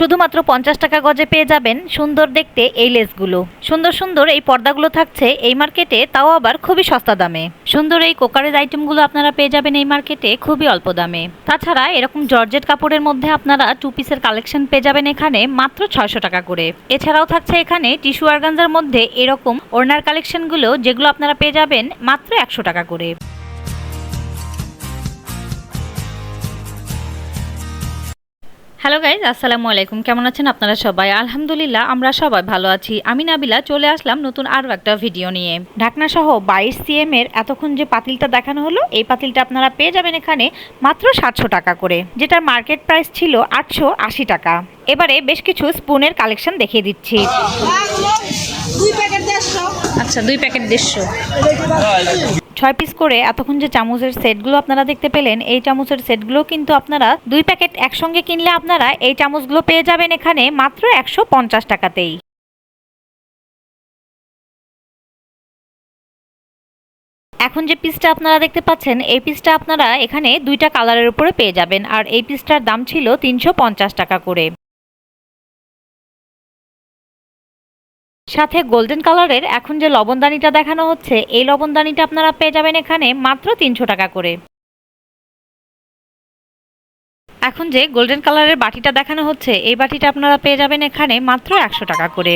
শুধুমাত্র পঞ্চাশ টাকা গজে পেয়ে যাবেন সুন্দর দেখতে এই লেসগুলো। সুন্দর সুন্দর এই পর্দাগুলো থাকছে এই মার্কেটে, তাও আবার খুবই সস্তা দামে। সুন্দর এই কোকারের আইটেমগুলো আপনারা পেয়ে যাবেন এই মার্কেটে খুবই অল্প দামে। তাছাড়া এরকম জর্জেট কাপড়ের মধ্যে আপনারা টু পিসের কালেকশন পেয়ে যাবেন এখানে মাত্র ছয়শো টাকা করে। এছাড়াও থাকছে এখানে টিস্যু অর্গানজার মধ্যে এরকম ওড়নার কালেকশনগুলো যেগুলো আপনারা পেয়ে যাবেন মাত্র একশো টাকা করে। হ্যালো গাইজ আসসালামু আলাইকুম কেমন আছেন আপনারা সবাই? আলহামদুলিল্লাহ, আমরা সবাই ভালো আছি। আমি নাবিলা, চলে আসলাম নতুন আরও একটা ভিডিও নিয়ে। ঢাকনা সহ বাইশ সিএম এর এতক্ষণ যে পাতিলটা দেখানো হলো, এই পাতিলটা আপনারা পেয়ে যাবেন এখানে মাত্র সাতশো টাকা করে, যেটার মার্কেট প্রাইস ছিল আটশো আশি টাকা। এবারে বেশ কিছু স্পুনের কালেকশন দেখিয়ে দিচ্ছি। দুই প্যাকেট দেড়শো। আচ্ছা দুই প্যাকেট দেড়শো। ছয় পিস করে এতক্ষণ যে চামচের সেটগুলো আপনারা দেখতে পেলেন এই চামচের সেটগুলো কিন্তু আপনারা দুই প্যাকেট একসঙ্গে কিনলে আপনারা এই চামচগুলো পেয়ে যাবেন এখানে মাত্র একশো পঞ্চাশ টাকাতেই। এখন যে পিসটা আপনারা দেখতে পাচ্ছেন এই পিসটা আপনারা এখানে দুইটা কালারের উপরে পেয়ে যাবেন আর এই পিসটার দাম ছিল তিনশো পঞ্চাশ টাকা করে। সাথে গোল্ডেন কালারের এখন যে লবণদানিটা দেখানো হচ্ছে, এই লবণদানিটা আপনারা পেয়ে যাবেন এখানে মাত্র তিনশো টাকা করে। এখন যে গোল্ডেন কালারের বাটিটা দেখানো হচ্ছে, এই বাটিটা আপনারা পেয়ে যাবেন এখানে মাত্র একশো টাকা করে।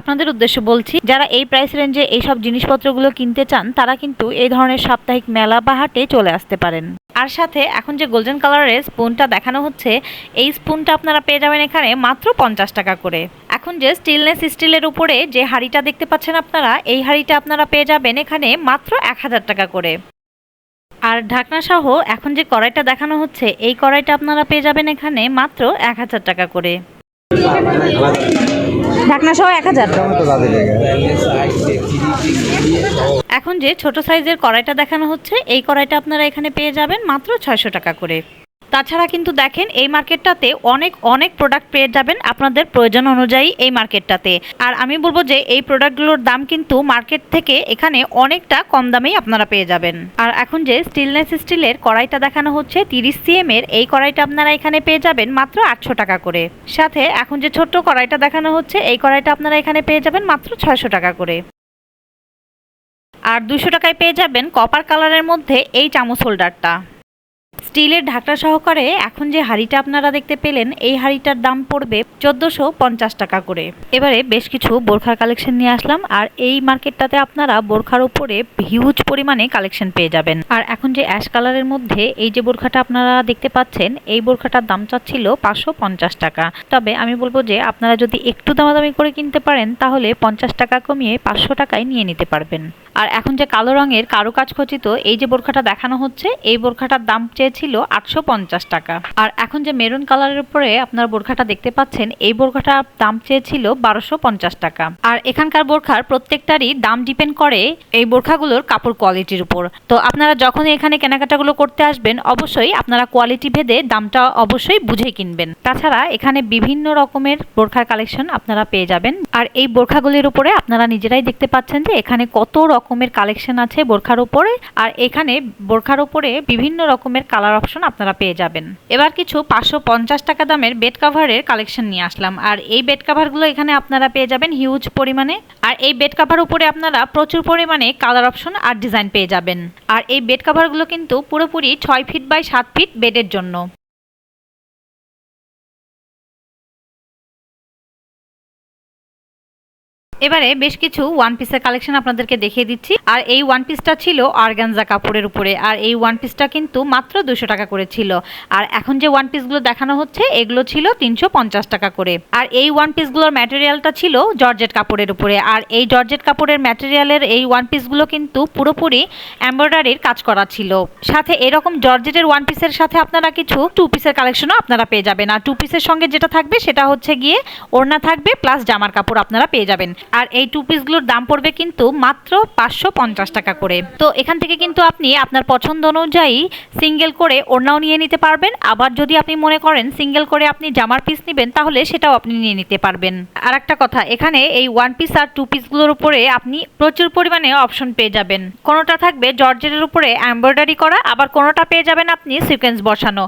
আপনাদের উদ্দেশ্য বলছি, যারা এই প্রাইস রেঞ্জে এইসব জিনিসপত্রগুলো কিনতে চান, তারা কিন্তু এই ধরনের সাপ্তাহিক মেলা বা হাটে চলে আসতে পারেন। আর সাথে এখন যে গোল্ডেন কালারের স্পুনটা দেখানো হচ্ছে, এই স্পুনটা আপনারা পেয়ে যাবেন এখানে মাত্র পঞ্চাশ টাকা করে। এখন যে স্টিলনেস স্টিলের উপরে যে হাঁড়িটা দেখতে পাচ্ছেন আপনারা, এই হাঁড়িটা আপনারা পেয়ে যাবেন এখানে মাত্র এক হাজার টাকা করে। আর ঢাকনা সহ এখন যে কড়াইটা দেখানো হচ্ছে, এই কড়াইটা আপনারা পেয়ে যাবেন এখানে মাত্র এক হাজার টাকা করে। ঢাকনা সহ এক হাজার। এখন যে ছোট সাইজের কড়াইটা দেখানো হচ্ছে এই কড়াইটা আপনারা এখানে পেয়ে যাবেন মাত্র ছয়শো টাকা করে। তাছাড়া কিন্তু দেখেন, এই মার্কেটটাতে অনেক অনেক প্রোডাক্ট পেয়ে যাবেন আপনাদের প্রয়োজন অনুযায়ী এই মার্কেটটাতে। আর আমি বলব যে, এই প্রোডাক্টগুলোর দাম কিন্তু মার্কেট থেকে এখানে অনেকটা কম দামেই আপনারা পেয়ে যাবেন। আর এখন যে স্টিলনেস স্টিলের কড়াইটা দেখানো হচ্ছে, তিরিশ সিএম এর, এই কড়াইটা আপনারা এখানে পেয়ে যাবেন মাত্র আটশো টাকা করে। সাথে এখন যে ছোট্ট কড়াইটা দেখানো হচ্ছে, এই কড়াইটা আপনারা এখানে পেয়ে যাবেন মাত্র ছয়শো টাকা করে। আর দুশো টাকায় পেয়ে যাবেন কপার কালারের মধ্যে এই চামচ হোল্ডারটা স্টিলের ঢাকনা সহকারে এখন যে হাঁড়িটা আপনারা দেখতে পেলেন, এই হাঁড়িটার দাম পড়বে চোদ্দোশো পঞ্চাশ টাকা করে। এবারে বেশ কিছু বোরখার কালেকশন নিয়ে আসলাম, আর এই মার্কেটটাতে আপনারা বোরখার উপরে হিউজ পরিমাণে কালেকশন পেয়ে যাবেন। আর এখন যে অ্যাশ কালারের মধ্যে এই যে বোরখাটা আপনারা দেখতে পাচ্ছেন, এই বোরখাটার দাম চাচ্ছিল পাঁচশো পঞ্চাশ টাকা। তবে আমি বলব যে আপনারা যদি একটু দামাদামি করে কিনতে পারেন, তাহলে পঞ্চাশ টাকা কমিয়ে পাঁচশো টাকায় নিয়ে নিতে পারবেন। আর এখন যে কালো রঙের কারুকাজ খচিত এই যে বোরখাটা দেখানো হচ্ছে, এই বোরখাটার দাম চেয়েছিল আটশো পঞ্চাশ টাকা। আর এখন যে মেরুন কালারের উপরে আপনার বোরখাটা দেখতে পাচ্ছেন, এই বোরখাটার দাম চেয়েছিল বারোশো টাকা। আর এখানকার বোরখার প্রত্যেকটারই দাম ডিপেন্ড করে এই বোরখাগুলোর কাপড় কোয়ালিটির উপর। তো আপনারা যখন এখানে কেনাকাটাগুলো করতে আসবেন, অবশ্যই আপনারা কোয়ালিটি ভেদে দামটা অবশ্যই বুঝে কিনবেন। তাছাড়া এখানে বিভিন্ন রকমের বোরখার কালেকশন আপনারা পেয়ে যাবেন। আর এই বোরখাগুলির উপরে আপনারা নিজেরাই দেখতে পাচ্ছেন যে এখানে কত রকমের কালেকশন আছে বোরখার উপরে। আর এখানে বোরখার উপরে বিভিন্ন রকমের কালার অপশন আপনারা পেয়ে যাবেন। এবার কিছু পাঁচশো পঞ্চাশ টাকা দামের বেড কাভারের কালেকশন নিয়ে আসলাম। আর এই বেড কাভারগুলো এখানে আপনারা পেয়ে যাবেন হিউজ পরিমাণে। আর এই বেড কাভার উপরে আপনারা প্রচুর পরিমাণে কালার অপশন আর ডিজাইন পেয়ে যাবেন। আর এই বেড কাভারগুলো কিন্তু পুরোপুরি ছয় ফিট বাই সাত ফিট বেডের জন্য। এবারে বেশ কিছু ওয়ান পিসের কালেকশন আপনাদেরকে দেখিয়ে দিচ্ছি। আর এই ওয়ান পিসটা ছিল অর্গানজা কাপড়ের উপরে। আর এই ওয়ান পিসটা কিন্তু মাত্র দুশো টাকা করে ছিল। আর এখন যে ওয়ান পিসগুলো দেখানো হচ্ছে, এগুলো ছিল তিনশো পঞ্চাশ টাকা করে। আর এই ওয়ান পিসগুলোর ম্যাটেরিয়ালটা ছিল জর্জেট কাপড়ের উপরে। আর এই জর্জেট কাপড়ের ম্যাটেরিয়ালের এই ওয়ান পিসগুলো কিন্তু পুরোপুরি এমব্রয়ডারির কাজ করা ছিল। সাথে এরকম জর্জেটের ওয়ান পিসের সাথে আপনারা কিছু টু পিসের কালেকশনও আপনারা পেয়ে যাবেন। আর টু পিসের সঙ্গে যেটা থাকবে, সেটা হচ্ছে গিয়ে ওড়না থাকবে প্লাস জামার কাপড় আপনারা পেয়ে যাবেন। আর এই টু পিসগুলোর দাম পড়বে কিন্তু মাত্র পাঁচশো পঞ্চাশ টাকা করে। তো এখান থেকে কিন্তু আপনি আপনার পছন্দ অনুযায়ী সিঙ্গেল করে ওড়নাও নিয়ে নিতে পারবেন। আবার যদি আপনি মনে করেন সিঙ্গেল করে আপনি জামার পিস নেবেন, তাহলে সেটাও আপনি নিয়ে নিতে পারবেন। আর একটা কথা, এখানে এই ওয়ান পিস আর টু পিসগুলোর উপরে আপনি প্রচুর পরিমাণে অপশন পেয়ে যাবেন। কোনোটা থাকবে জর্জেটের উপরে এমব্রয়ডারি করা, আবার কোনোটা পেয়ে যাবেন আপনি সিকোয়েন্স বসানো।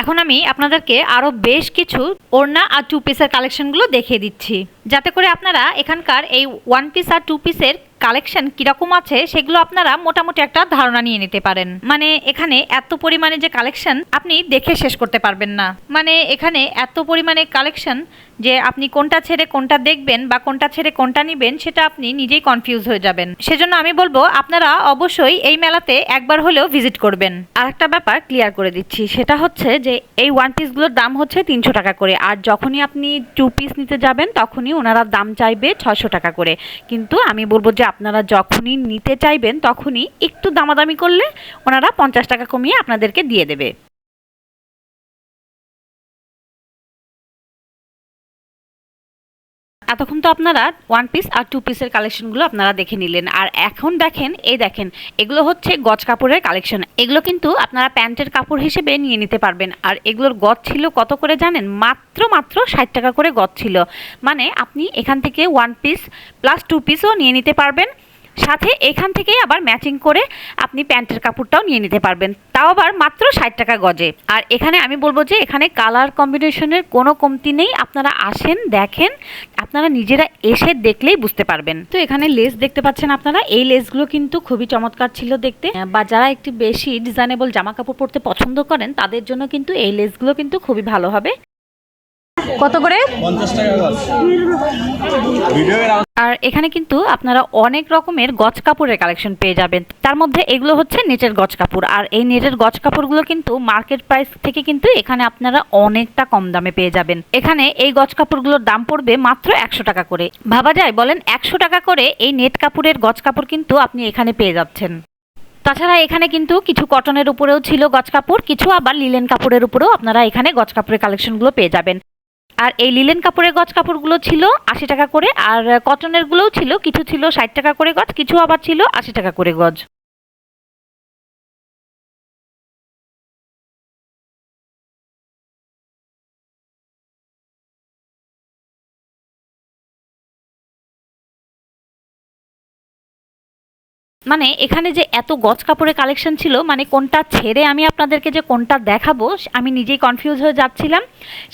এখন আমি আপনাদেরকে আরও বেশ কিছু ওড়না আর টু পিসের কালেকশনগুলো দেখিয়ে দিচ্ছি। যাতে করে আপনারা এখানকার এই ওয়ান পিস আর টু পিসের কালেকশন কীরকম আছে, সেগুলো আপনারা মোটামুটি একটা ধারণা নিয়ে নিতে পারেন। মানে এখানে এত পরিমাণে যে কালেকশন আপনি দেখে শেষ করতে পারবেন না। মানে এখানে এত পরিমাণে কালেকশন যে আপনি কোনটা ছেড়ে কোনটা দেখবেন বা কোনটা ছেড়ে কোনটা নিবেন, সেটা আপনি নিজেই কনফিউজ হয়ে যাবেন। সেজন্য আমি বলব, আপনারা অবশ্যই এই মেলাতে একবার হলেও ভিজিট করবেন। আর একটা ব্যাপার ক্লিয়ার করে দিচ্ছি, সেটা হচ্ছে যে এই ওয়ান পিসগুলোর দাম হচ্ছে তিনশো টাকা করে। আর যখনই আপনি টু পিস নিতে যাবেন, তখনই ওনারা দাম চাইবে ছশো টাকা করে। কিন্তু আমি বলব যে আপনারা যখনই নিতে চাইবেন, তখনই একটু দামাদামি করলে ওনারা পঞ্চাশ টাকা কমিয়ে আপনাদেরকে দিয়ে দেবে। এতক্ষণ তো আপনারা ওয়ান পিস আর টু পিসের কালেকশনগুলো আপনারা দেখে নিলেন। আর এখন দেখেন, এই দেখেন, এগুলো হচ্ছে গজ কাপড়ের কালেকশন এগুলো কিন্তু আপনারা প্যান্টের কাপড় হিসেবে নিয়ে নিতে পারবেন। আর এগুলোর গজ ছিল কত করে জানেন? মাত্র মাত্র ষাট টাকা করে গজ ছিল। মানে আপনি এখান থেকে ওয়ান পিস প্লাস টু পিসও নিয়ে নিতে পারবেন। সাথে এখান থেকেই আবার ম্যাচিং করে আপনি প্যান্টের কাপড়টাও নিয়ে নিতে পারবেন। তাও আবার মাত্র ষাট টাকা গজে। আর এখানে আমি বলব যে, এখানে কালার কম্বিনেশনের কোনো কমতি নেই। আপনারা আসেন, দেখেন, আপনারা নিজেরা এসে দেখলেই বুঝতে পারবেন। তো এখানে লেস দেখতে পাচ্ছেন আপনারা। এই লেসগুলো কিন্তু খুবই চমৎকার ছিল দেখতে। বা যারা একটু বেশি ডিজাইনেবল জামা কাপড় পরতে পছন্দ করেন, তাদের জন্য কিন্তু এই লেসগুলো কিন্তু খুবই ভালো হবে। কত করে? আর এখানে কিন্তু আপনারা অনেক রকমের গজ কাপড়ের কালেকশন পেয়ে যাবেন। তার মধ্যে এগুলো হচ্ছে নেটের গজ কাপড়। আর এই নেটের গজ কাপড়গুলো কিন্তু মার্কেট প্রাইস থেকে কিন্তু এখানে আপনারা অনেকটা কম দামে পেয়ে যাবেন। এখানে এই গজ কাপড়গুলোর দাম পড়বে মাত্র একশো টাকা করে। ভাবা যায় বলেন একশো টাকা করে এই নেট কাপড়ের গজ কাপড় কিন্তু আপনি এখানে পেয়ে যাচ্ছেন। তাছাড়া এখানে কিন্তু কিছু কটনের উপরেও ছিল গজ কাপড় কিছু আবার লিলেন কাপড়ের উপরেও আপনারা এখানে গজ কাপড়ের কালেকশনগুলো পেয়ে যাবেন। আর এই লিলেন কাপড়ের গজ কাপড়গুলো ছিল আশি টাকা করে, আর কটনের গুলোও ছিল, কিছু ছিল ষাট টাকা করে গজ, কিছু আবার ছিল আশি টাকা করে গজ। মানে এখানে যে এত গজ কাপড়ের কালেকশন ছিল মানে কোনটা ছেড়ে আমি আপনাদেরকে যে কোনটা দেখাবো, আমি নিজেই কনফিউজ হয়ে যাচ্ছিলাম।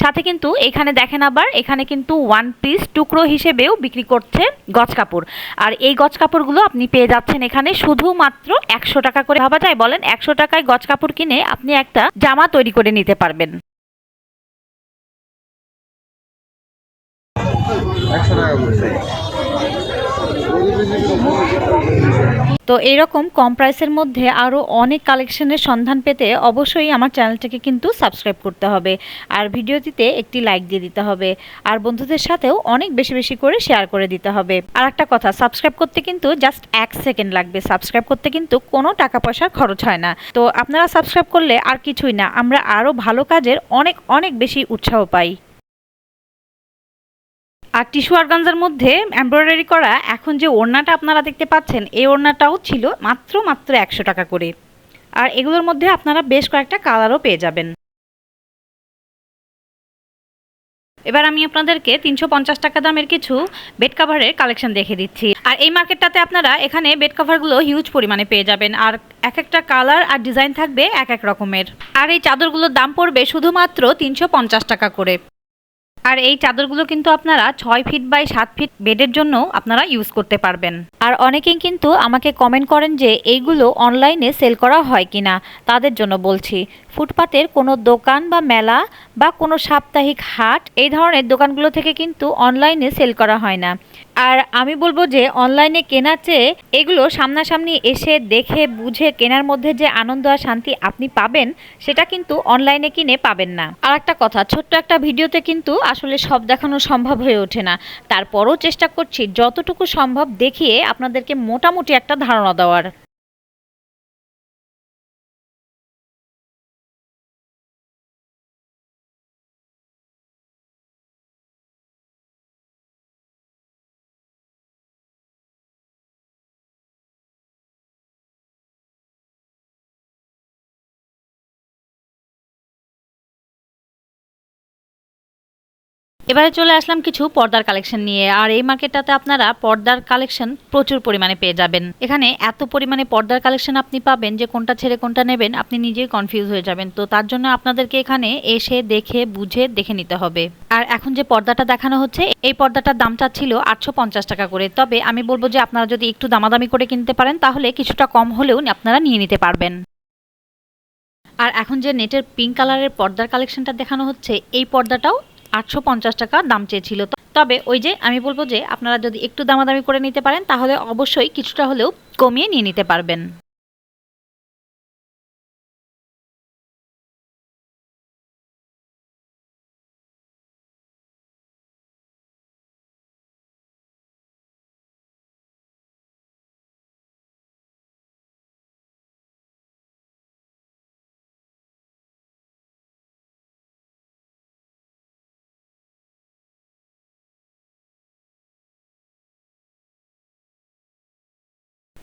সাথে কিন্তু এখানে দেখেন আবার, এখানে কিন্তু ওয়ান পিস টুকরো হিসেবেও বিক্রি করছে গজ কাপড়। আর এই গজ কাপড়গুলো আপনি পেয়ে যাচ্ছেন এখানে শুধুমাত্র একশো টাকা করে। ভাবা যায় বলেন, একশো টাকায় গজ কাপড় কিনে আপনি একটা জামা তৈরি করে নিতে পারবেন। একশো টাকা তো এরকম কম প্রাইসের মধ্যে আরও অনেক কালেকশনের সন্ধান পেতে অবশ্যই আমার চ্যানেলটিকে কিন্তু সাবস্ক্রাইব করতে হবে। আর ভিডিওটিতে একটি লাইক দিয়ে দিতে হবে। আর বন্ধুদের সাথেও অনেক বেশি বেশি করে শেয়ার করে দিতে হবে। আর একটা কথা সাবস্ক্রাইব করতে কিন্তু জাস্ট এক সেকেন্ড লাগবে। সাবস্ক্রাইব করতে কিন্তু কোনো টাকা পয়সার খরচ হয় না। তো আপনারা সাবস্ক্রাইব করলে আর কিছুই না, আমরা আরও ভালো কাজের অনেক অনেক বেশি উৎসাহ পাই। আর টিস্যু অর্গানজার মধ্যে এমব্রয়ডারি করা এখন যে ওড়নাটা আপনারা দেখতে পাচ্ছেন, এই ওড়নাটাও ছিল মাত্র মাত্র একশো টাকা করে। আর এগুলোর মধ্যে আপনারা বেশ কয়েকটা কালারও পেয়ে যাবেন। এবার আমি আপনাদেরকে তিনশো পঞ্চাশ টাকা দামের কিছু বেড কাভারের কালেকশন দেখে দিচ্ছি। আর এই মার্কেটটাতে আপনারা এখানে বেড কাভারগুলো হিউজ পরিমাণে পেয়ে যাবেন। আর এক একটা কালার আর ডিজাইন থাকবে এক এক রকমের। আর এই চাদরগুলোর দাম পড়বে শুধুমাত্র তিনশো পঞ্চাশ টাকা করে। আর এই চাদরগুলো কিন্তু আপনারা ছয় ফিট বাই সাত ফিট বেডের জন্য আপনারা ইউজ করতে পারবেন। আর অনেকেই কিন্তু আমাকে কমেন্ট করেন যে, এইগুলো অনলাইনে সেল করা হয় কিনা? তাদের জন্য বলছি ফুটপাতের কোনো দোকান বা মেলা বা কোনো সাপ্তাহিক হাট, এই ধরনের দোকানগুলো থেকে কিন্তু অনলাইনে সেল করা হয় না। আর আমি বলব যে, অনলাইনে কেনার চেয়ে এগুলো সামনাসামনি এসে দেখে, বুঝে কেনার মধ্যে যে আনন্দ আর শান্তি আপনি পাবেন, সেটা কিন্তু অনলাইনে কিনে পাবেন না। আর একটা কথা, ছোট্ট একটা ভিডিওতে কিন্তু আসলে সব দেখানো সম্ভব হয়ে ওঠে না। তারপরও চেষ্টা করছি যতটুকু সম্ভব দেখিয়ে আপনাদেরকে মোটামুটি একটা ধারণা দেওয়ার। এবারে চলে আসলাম কিছু পর্দার কালেকশন নিয়ে, আর এই মার্কেটটাতে আপনারা পর্দার কালেকশন প্রচুর পরিমাণে পেয়ে যাবেন। এখানে এত পরিমাণে পর্দার কালেকশন আপনি পাবেন যে কোনটা ছেড়ে কোনটা নেবেন, আপনি নিজেই কনফিউজ হয়ে যাবেন। তো তার জন্য আপনাদেরকে এখানে এসে দেখে, বুঝে, দেখে নিতে হবে। আর এখন যে পর্দাটা দেখানো হচ্ছে, এই পর্দাটার দাম চাচ্ছিল আটশো পঞ্চাশ টাকা করে। তবে আমি বলব যে আপনারা যদি একটু দামাদামি করে কিনতে পারেন, তাহলে কিছুটা কম হলেও আপনারা নিয়ে নিতে পারবেন। আর এখন যে নেটের পিঙ্ক কালারের পর্দার কালেকশনটা দেখানো হচ্ছে, এই পর্দাটাও আটশো পঞ্চাশ টাকা দাম চেয়েছিল। তবে ওই যে আমি বলব যে আপনারা যদি একটু দামাদামি করে নিতে পারেন, তাহলে অবশ্যই কিছুটা হলেও কমিয়ে নিয়ে নিতে পারবেন।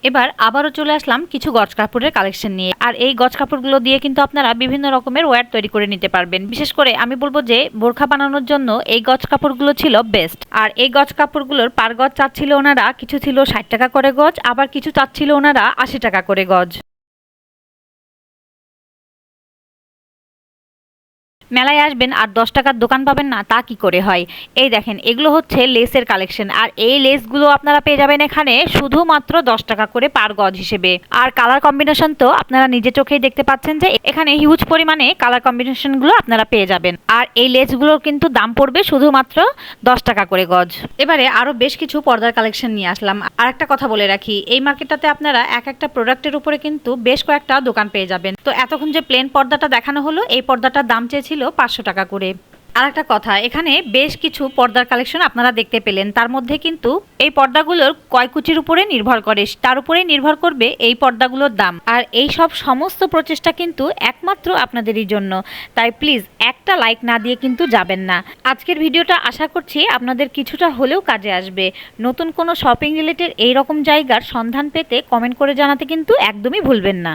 এবার আবারও চলে আসলাম কিছু গজ কাপড়ের কালেকশন নিয়ে। আর এই গজ কাপড়গুলো দিয়ে কিন্তু আপনারা বিভিন্ন রকমের ওয়্যার তৈরি করে নিতে পারবেন। বিশেষ করে আমি বলব যে, বোরখা বানানোর জন্য এই গজ কাপড়গুলো ছিল বেস্ট আর এই গজ কাপড়গুলোর পার গজ চাচ্ছিল ওনারা, কিছু ছিল ষাট টাকা করে গজ, আবার কিছু চাচ্ছিল ওনারা আশি টাকা করে গজ। মেলায় আসবেন আর দশ টাকার দোকান পাবেন না, তা কি করে হয়? এই দেখেন, এগুলো হচ্ছে লেসের কালেকশন আর এই লেসগুলো আপনারা পেয়ে যাবেন এখানে শুধুমাত্র দশ টাকা করে পার গজ হিসেবে। আর কালার কম্বিনেশন তো আপনারা নিজে চোখেই দেখতে পাচ্ছেন যে এখানে হিউজ পরিমাণে কালার কম্বিনেশনগুলো আপনারা পেয়ে যাবেন। আর এই লেসগুলোর কিন্তু দাম পড়বে শুধুমাত্র দশ টাকা করে গজ। এবারে আরও বেশ কিছু পর্দার কালেকশন নিয়ে আসলাম। আর একটা কথা বলে রাখি, এই মার্কেটটাতে আপনারা এক একটা প্রোডাক্টের উপরে কিন্তু বেশ কয়েকটা দোকান পেয়ে যাবেন। তো এতক্ষণ যে প্লেন পর্দাটা দেখানো হলো, এই পর্দাটার দাম চেয়েছিল পাঁচশো টাকা করে। আর একটা কথা, এখানে বেশ কিছু পর্দার কালেকশন আপনারা দেখতে পেলেন। তার মধ্যে কিন্তু এই পর্দাগুলোর কয়কুচির উপরে নির্ভর করে, তার উপরে নির্ভর করবে এই পর্দাগুলোর দাম। আর এই সব সমস্ত প্রচেষ্টা কিন্তু একমাত্র আপনাদেরই জন্য। তাই প্লিজ একটা লাইক না দিয়ে কিন্তু যাবেন না। আজকের ভিডিওটা আশা করছি আপনাদের কিছুটা হলেও কাজে আসবে। নতুন কোনো শপিং রিলেটেড এই রকম জায়গার সন্ধান পেতে কমেন্ট করে জানাতে কিন্তু একদমই ভুলবেন না।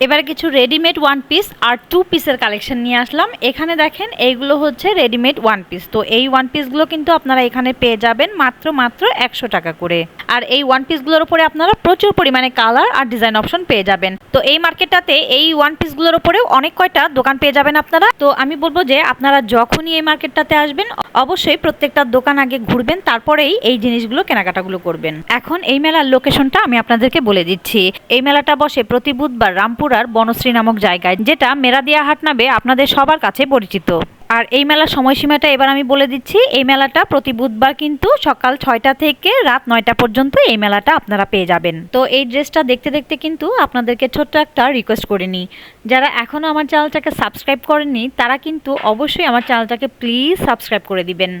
এবারে কিছু রেডিমেড ওয়ান পিস আর টু পিসের কালেকশন নিয়ে আসলাম। এখানে দেখেন, এইগুলো হচ্ছে রেডিমেড ওয়ান পিস তো এই ওয়ান পিসগুলো কিন্তু আপনারা এখানে পেয়ে যাবেন মাত্র মাত্র একশো টাকা করে। আর এই ওয়ান পিসগুলোর উপরে আপনারা প্রচুর পরিমাণে কালার আর ডিজাইন অপশন পেয়ে যাবেন। তো এই মার্কেটটাতে এই ওয়ান পিসগুলোর উপরেও অনেক কয়টা দোকান পেয়ে যাবেন আপনারা। তো আমি বলব যে, আপনারা যখনই এই মার্কেটটাতে আসবেন, অবশ্যই প্রত্যেকটা দোকান আগে ঘুরবেন, তারপরেই এই জিনিসগুলো কেনাকাটাগুলো করবেন। এখন এই মেলার লোকেশনটা আমি আপনাদেরকে বলে দিচ্ছি। এই মেলাটা বসে প্রতি বুধবার রামপুরার বনশ্রী নামক জায়গায়, যেটা মেরাদিয়া হাট নামে আপনাদের সবার কাছে পরিচিত। আর এই মেলার সময়সীমাটা এবার আমি বলে দিচ্ছি, এই মেলাটা প্রতি বুধবার কিন্তু সকাল ছয়টা থেকে রাত নয়টা পর্যন্ত এই মেলাটা আপনারা পেয়ে যাবেন। তো এই ড্রেসটা দেখতে দেখতে কিন্তু আপনাদেরকে ছোট্ট একটা রিকোয়েস্ট করে নিই। যারা এখনও আমার চ্যানেলটাকে সাবস্ক্রাইব করেননি, তারা কিন্তু অবশ্যই আমার চ্যানেলটাকে প্লিজ সাবস্ক্রাইব করে দিবেন।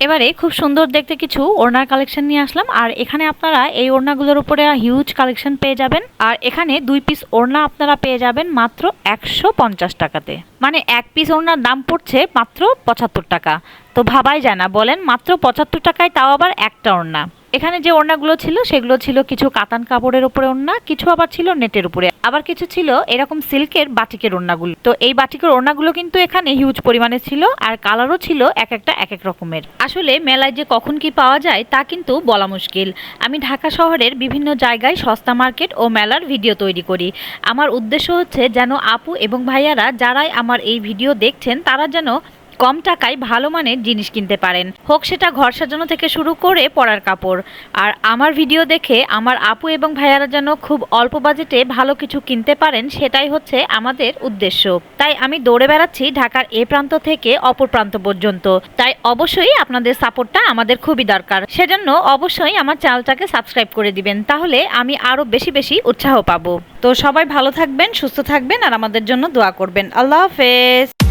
এবারে খুব সুন্দর দেখতে কিছু ওড়নার কালেকশন নিয়ে আসলাম, আর এখানে আপনারা এই ওড়নাগুলোর উপরে হিউজ কালেকশন পেয়ে যাবেন, আর এখানে দুই পিস ওড়না আপনারা পেয়ে যাবেন মাত্র একশো পঞ্চাশ টাকাতে। মানে এক পিস ওড়নার দাম পড়ছে মাত্র পঁচাত্তর টাকা। তো ভাবাই যায় না, বলেন মাত্র পঁচাত্তর টাকায় তাও আবার একটা ওড়না। এখানে যে ওড়নাগুলো ছিল, সেগুলো ছিল কিছু কাতান কাপড়ের উপরে ওড়না, কিছু আবার ছিল নেটের উপরে। আবার কিছু ছিল এরকম সিল্কের বাটিকের ওড়নাগুলো। তো এই বাটিকের ওড়নাগুলো কিন্তু এখানে হিউজ পরিমাণে ছিল আর কালারও ছিল এক একটা এক এক রকমের। আসলে মেলায় যে কখন কি পাওয়া যায় তা কিন্তু বলা মুশকিল। আমি ঢাকা শহরের বিভিন্ন জায়গায় সস্তা মার্কেট ও মেলার ভিডিও তৈরি করি। আমার উদ্দেশ্য হচ্ছে যেন আপু এবং ভাইয়ারা যারাই আমার এই ভিডিও দেখছেন, তারা যেন কম টাকায় ভালো মানের জিনিস কিনতে পারেন। হোক সেটা ঘর সাজানো থেকে শুরু করে পরার কাপড়। আর আমার ভিডিও দেখে আমার আপু এবং ভাইয়ারা যেন খুব অল্প বাজেটে ভালো কিছু কিনতে পারেন, সেটাই হচ্ছে আমাদের উদ্দেশ্য। তাই আমি দৌড়ে বেড়াচ্ছি ঢাকার এ প্রান্ত থেকে অপর প্রান্ত পর্যন্ত। তাই অবশ্যই আপনাদের সাপোর্টটা আমাদের খুবই দরকার। সেজন্য অবশ্যই আমার চ্যানেলটাকে সাবস্ক্রাইব করে দিবেন, তাহলে আমি আরও বেশি বেশি উৎসাহ পাবো। তো সবাই ভালো থাকবেন, সুস্থ থাকবেন, আর আমাদের জন্য দোয়া করবেন। আল্লাহ হাফেজ।